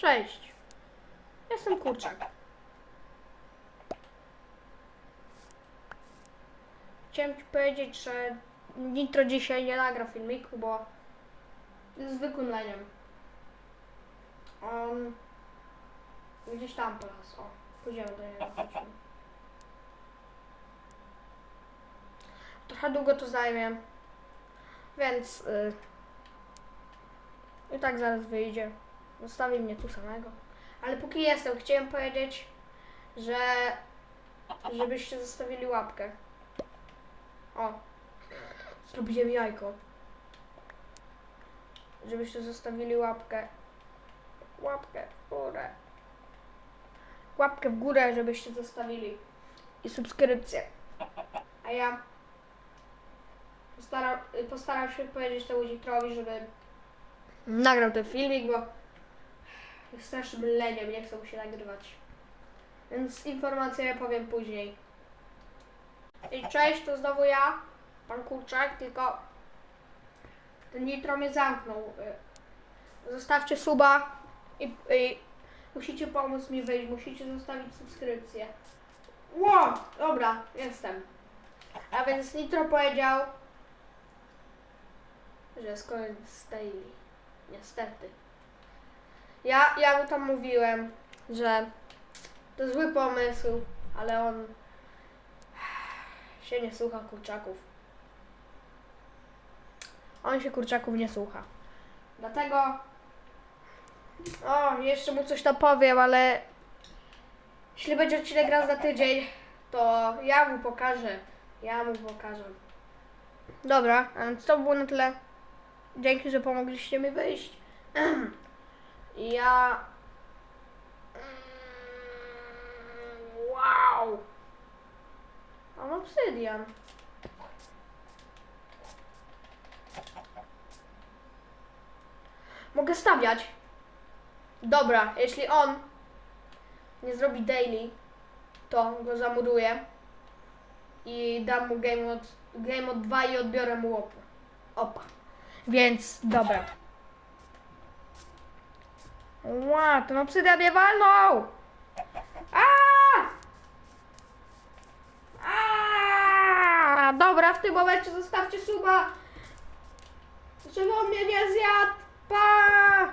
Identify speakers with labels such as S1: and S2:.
S1: Cześć. Jestem kurczak. Chciałem ci powiedzieć, że Nitro dzisiaj nie nagra filmiku, bo jest zwykłym leniem. On gdzieś tam teraz, o, pójdziemy do niego. Trochę długo to zajmie, więc y, i tak zaraz wyjdzie. Zostawi mnie tu samego. Ale póki jestem, chciałem powiedzieć, że żebyście zostawili łapkę. O, zrobiłem jajko. Żebyście zostawili łapkę. Łapkę w górę. Łapkę w górę, żebyście zostawili. I subskrypcję. A ja postaram, postaram się powiedzieć temu Dzitrowi, żeby nagrał ten filmik, bo jest strasznym leniem, nie chcę mu się nagrywać. Więc informacje powiem później. I cześć, to znowu ja, pan Kurczak, tylko ten Nitro mnie zamknął. Y, Zostawcie suba i, i musicie pomóc mi wyjść, musicie zostawić subskrypcję. Ło, dobra, jestem. A więc Nitro powiedział, że jest koniec. Niestety. Ja, ja mu tam mówiłem, że to zły pomysł, ale on się nie słucha kurczaków. On się kurczaków nie słucha. Dlatego. O, jeszcze mu coś tam powiem, ale jeśli będzie odcinek raz za tydzień, to ja mu pokażę. Ja mu pokażę. Dobra, a więc to było na tyle. Dzięki, że pomogliście mi wyjść. Ja. Mm, Wow! Mam obsydian. Mogę stawiać. Dobra, jeśli on nie zrobi daily, to go zamuruję i dam mu game mod, game mod 2 i odbiorę mu opa. Opa. Więc dobra. Ła, ten obsydian mnie walnął! Dobra, w tym momencie zostawcie suba, żeby on mnie nie zjadł. Pa!